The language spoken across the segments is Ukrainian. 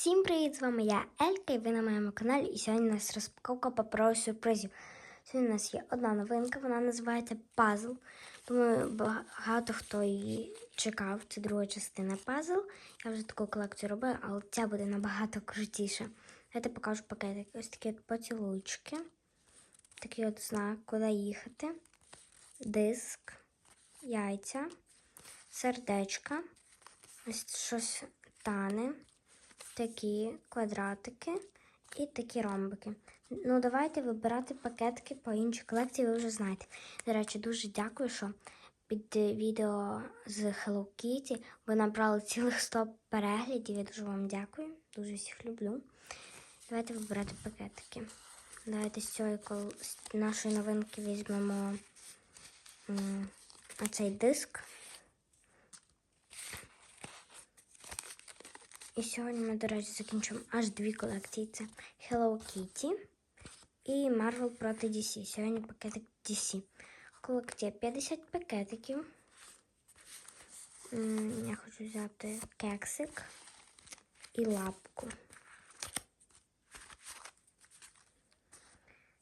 Всім привіт! З вами я Елька і ви на моєму каналі. І сьогодні у нас розпаковка паперових сюрпризів. Сьогодні у нас є одна новинка, вона називається Пазл. Думаю, багато хто її чекав. Це друга частина пазл. Я вже таку колекцію робила, але ця буде набагато крутіша. Я покажу пакетик. Ось такі от поцілуйчики. Такий от знак, куди їхати. Диск, яйця, сердечка. Ось щось тане такі квадратики і такі ромбики. Ну, давайте вибирати пакетики по іншій колекції, ви вже знаєте. До речі, дуже дякую, що під відео з Hello Kitty ви набрали цілих 100 переглядів. Я дуже вам дякую. Дуже всіх люблю. Давайте вибирати пакетики. Давайте з цієї нашої новинки візьмемо оцей диск. І сьогодні ми, до речі, закінчимо аж дві колекції. Це Hello Kitty і Marvel проти DC. Сьогодні пакетик DC. Колекція 50 пакетиків. Я хочу взяти кексик і лапку.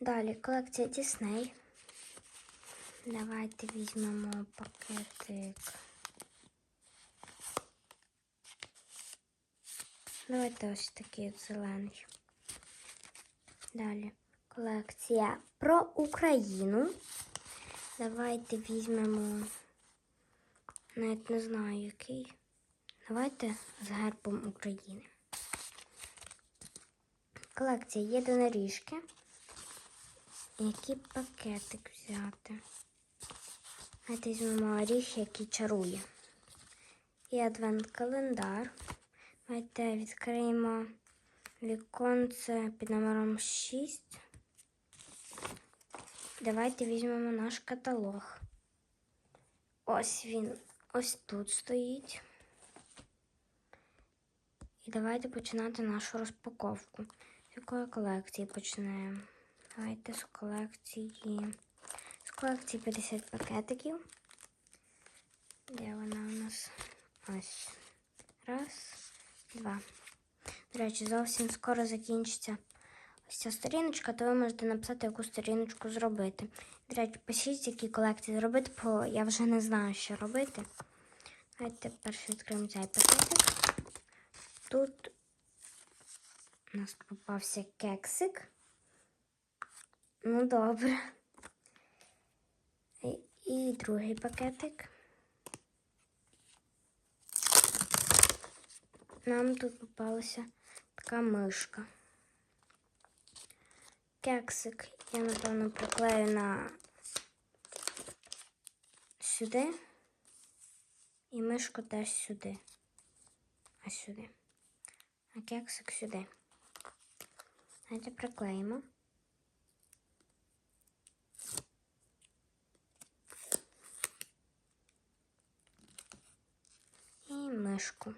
Далі колекція Disney. Давайте візьмемо пакетик. Давайте ось такий зелений. Далі колекція про Україну. Давайте візьмемо, навіть не знаю який. Давайте з гербом України. Колекція єдиноріжки. Який пакетик взяти? Давайте візьмемо оріх, який чарує. І адвент-календар. Давайте відкриємо віконце під номером 6. Давайте візьмемо наш каталог. Ось він ось тут стоїть. І давайте починати нашу розпаковку. З якої колекції починаємо? Давайте з колекції. З колекції 50 пакетиків. Де вона у нас? Ось. Раз два. До речі, зовсім скоро закінчиться ось ця сторіночка, то ви можете написати, яку сторіночку зробити. До речі, пишіть, які колекції зробити, бо я вже не знаю, що робити. Давайте перше відкриємо цей пакетик. Тут у нас попався кексик. Ну, добре. І, і другий пакетик. Нам тут попалася така мишка. Кексик я, напевно, приклею на сюди і мишку теж сюди. А сюди. А кексик сюди. Давайте приклеїмо. І мишку.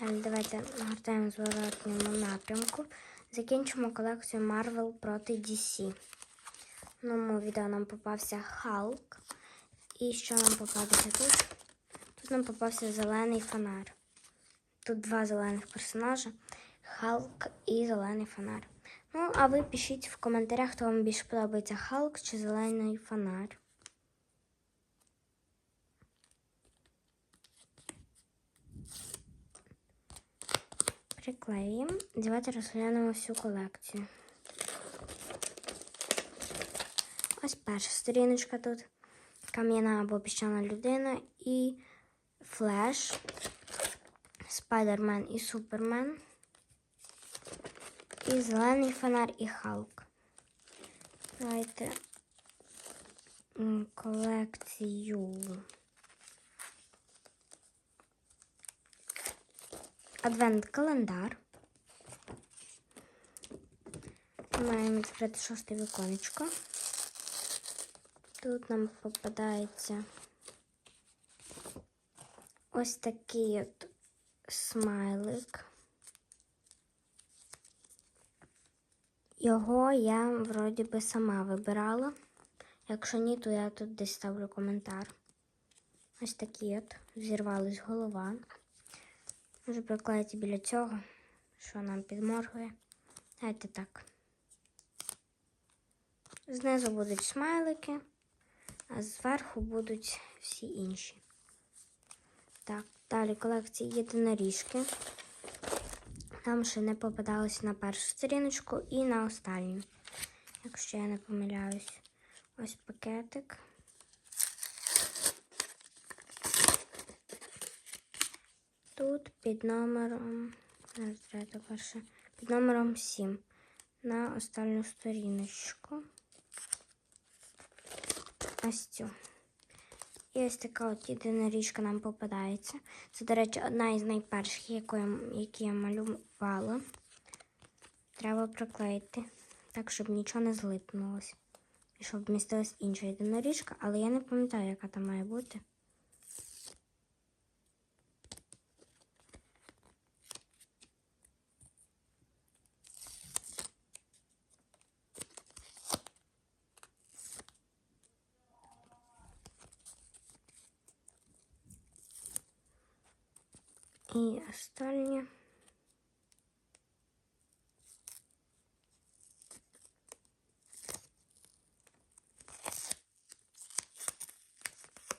Далі давайте нагортаємо в зворотньому напрямку. Закінчимо колекцію Marvel проти DC. В новому відео нам попався Халк. І що нам попадеться тут? Тут нам попався зелений фонар. Тут два зелених персонажа Халк і зелений фонар. Ну, а ви пишіть в коментарях, хто вам більше подобається Халк чи зелений фонар. Приклеїмо. Давайте розглянемо всю колекцію. Ось перша сторіночка тут. Кам'яна або піщана людина і Флеш, Спайдермен і Супермен. І зелений фонар і Халк. Давайте колекцію. Адвент-календар. Маємо відкрити шосте віконечко. Тут нам попадається ось такий от смайлик. Його я вроді би сама вибирала. Якщо ні, то я тут десь ставлю коментар. Ось такі от. Зірвалась голова. Можу приклеїти біля цього, що нам підморгує. Давайте так. Знизу будуть смайлики, а зверху будуть всі інші. Так, далі колекція єдиноріжки. Там ще не попадалося на першу сторіночку і на останню, якщо я не помиляюсь. Ось пакетик. Тут під номером. Перше. Під номером 7 на останню сторіночку. Ось цю. І ось така от єдина річка нам попадається. Це, до речі, одна із найперших, яку я, які я малювала. Треба приклеїти, так, щоб нічого не злипнулося. І щоб вмістилась інша єдиноріжка, але я не пам'ятаю, яка там має бути. І останнє.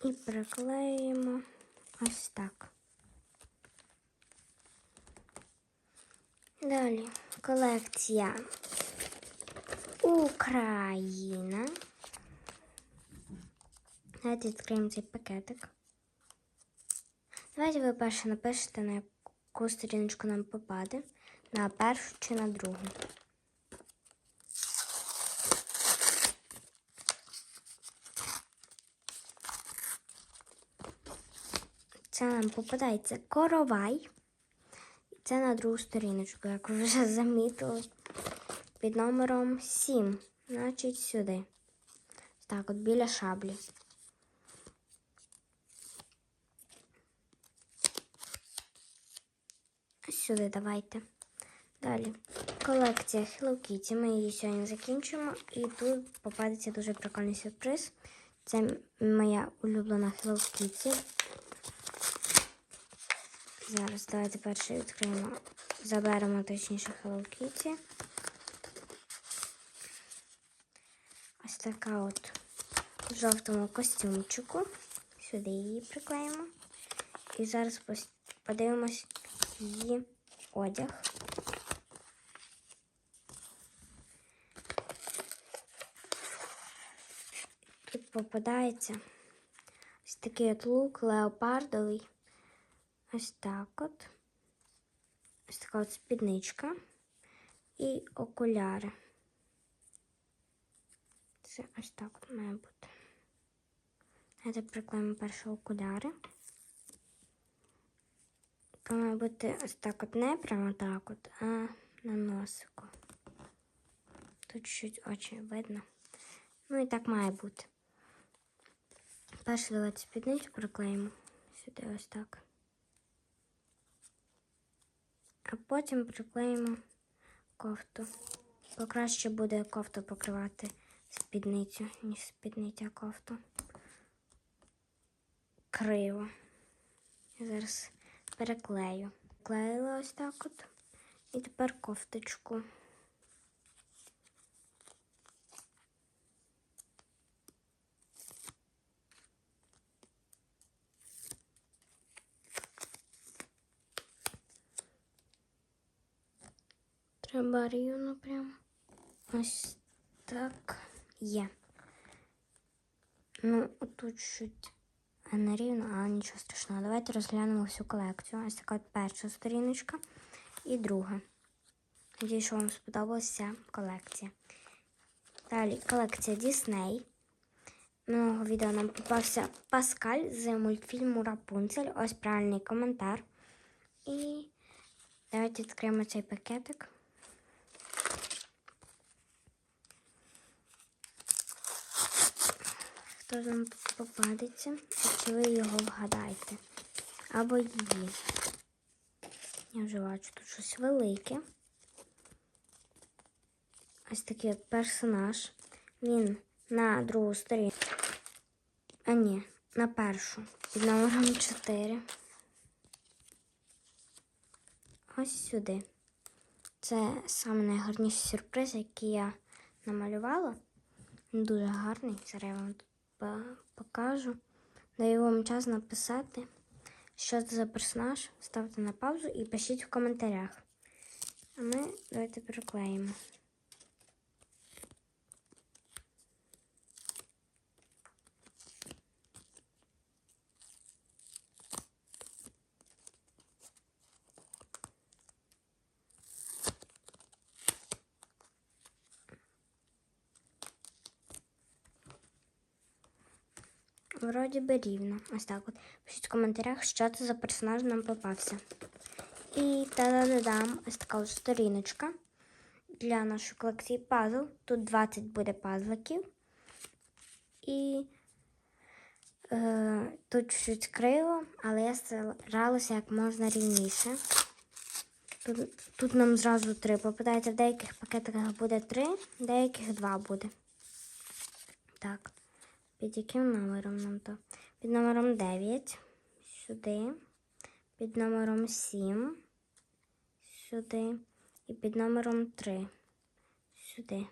І приклеїмо ось так. Далі колекція Україна. Давайте відкриємо цей пакетик. Давайте ви перше напишете, на яку сторіночку нам попаде, на першу чи на другу. Це нам попадається коровай. Це на другу сторіночку, як ви вже замітили, під номером 7. Значить, сюди. Так, от біля шаблі. Сюди давайте. Далі. Колекція Hello Kitty. Ми її сьогодні закінчимо. І тут попадеться дуже прикольний сюрприз. Це моя улюблена Hello Kitty. Зараз давайте перше відкриємо. Заберемо точніше Hello Kitty. Ось така от в жовтому костюмчику. Сюди її приклеїмо. І зараз подивимось її одяг. Тут попадається ось такий от лук леопардовий. Ось так от. Ось така от спідничка і окуляри. Це ось так от має бути. Давайте приклеїмо перше окуляри. Має бути ось так от не прямо так от, а на носику. Тут чуть очі видно. Ну і так має бути. Перше давайте спідницю приклеїмо сюди ось так. А потім приклеїмо кофту. Бо краще буде кофту покривати спідницю, ніж спідниця кофту. Криво. Я зараз переклею. Клеїла ось так от. І тепер кофточку. Треба рівно прямо. Ось так є. Ну, тут чуть не рівно, але нічого страшного. Давайте розглянемо всю колекцію. Ось така перша сторіночка і друга. Надіюсь, що вам сподобалася колекція. Далі колекція Дісней. Минулого відео нам попався Паскаль з мультфільму Рапунцель. Ось правильний коментар. І давайте відкриємо цей пакетик. Хто ж нам попадеться? Чи ви його вгадаєте? Або її. Я вже бачу тут щось велике. Ось такий от персонаж. Він на другу сторінку. А ні, на першу під номером 4. Ось сюди. Це саме найгарніший сюрприз, який я намалювала. Він дуже гарний. Зараз я вам тут покажу. Даю вам час написати, що це за персонаж. Ставте на паузу і пишіть в коментарях. А ми давайте приклеїмо. Вроді би рівно. Ось так от. Пишіть в коментарях, що це за персонаж нам попався. І та-да-да-дам, ось така ось сторіночка для нашої колекції пазл. Тут 20 буде пазликів. І е, тут чуть криво, але я старалася як можна рівніше. Тут, тут нам зразу три попадається. В деяких пакетиках буде три, в деяких два буде. Так. Під яким номером нам то? Під номером 9. Сюди. Під номером 7. Сюди. І під номером 3. Сюди.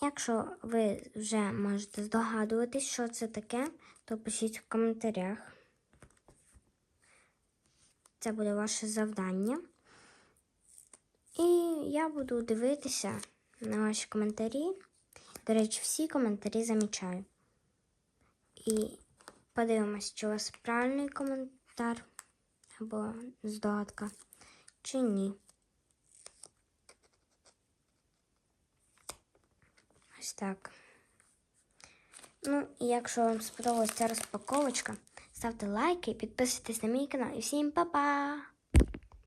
Якщо ви вже можете здогадуватись, що це таке, то пишіть в коментарях. Це буде ваше завдання. І я буду дивитися на ваші коментарі. До речі, всі коментарі замічаю. І подивимось, чи у вас правильний коментар або здогадка, чи ні. Ось так. Ну, і якщо вам сподобалася ця розпаковочка, ставте лайки, підписуйтесь на мій канал і всім па-па!